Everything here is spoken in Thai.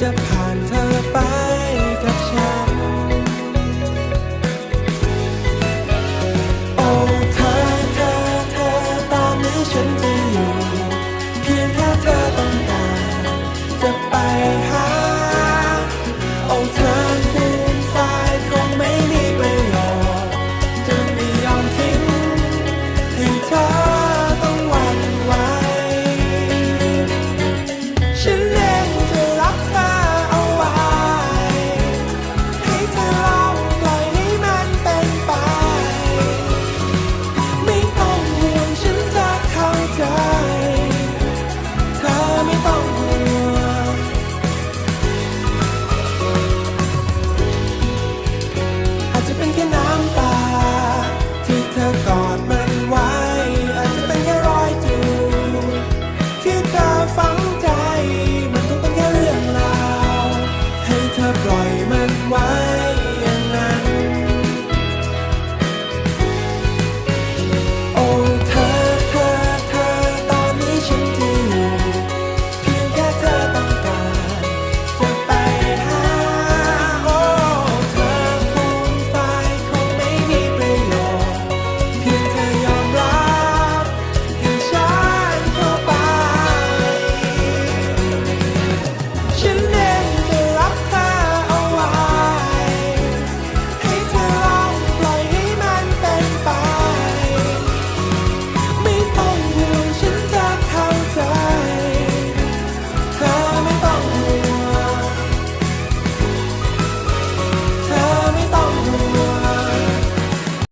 จะผ่านเธอไปกับฉัน โอ้เธอเธอเธอตอนนี้ฉันจะอยู่ เพียงแค่เธอต้องการจะไปหา โอ้เธอ นไว้